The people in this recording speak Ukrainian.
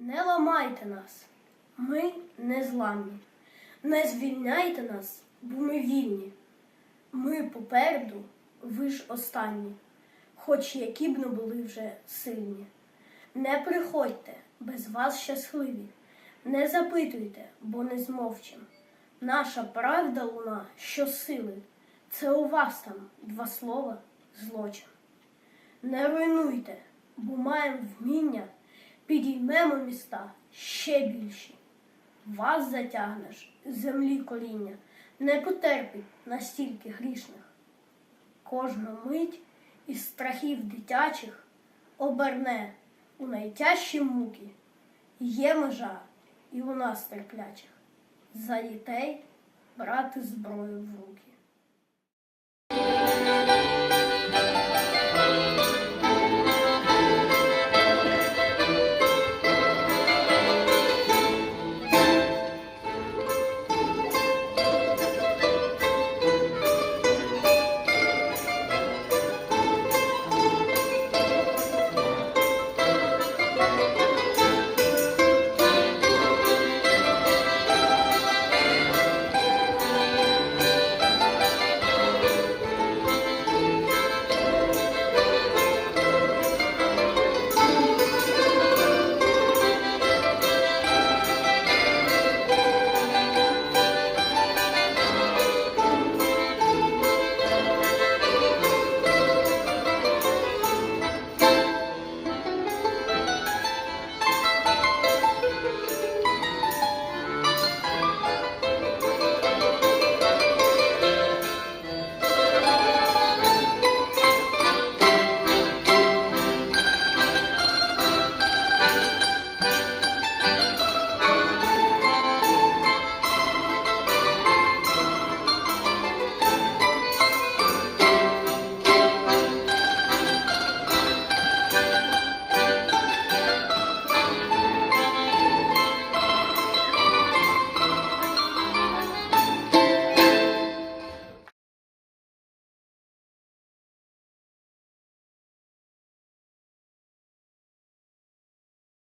Не ламайте нас, ми не зламні. Не звільняйте нас, бо ми вільні. Ми попереду, ви ж останні, хоч які б не були вже сильні. Не приходьте, без вас щасливі, не запитуйте, бо не змовчим. Наша правда луна щосили, це у вас там два слова злочин. Не руйнуйте, бо маємо вміння, підіймемо міста ще більші. Вас затягнеш з землі коління, не потерпить настільки грішних. Кожну мить із страхів дитячих оберне у найтяжчі муки. Є межа і у нас терплячих. За дітей брати зброю в руки.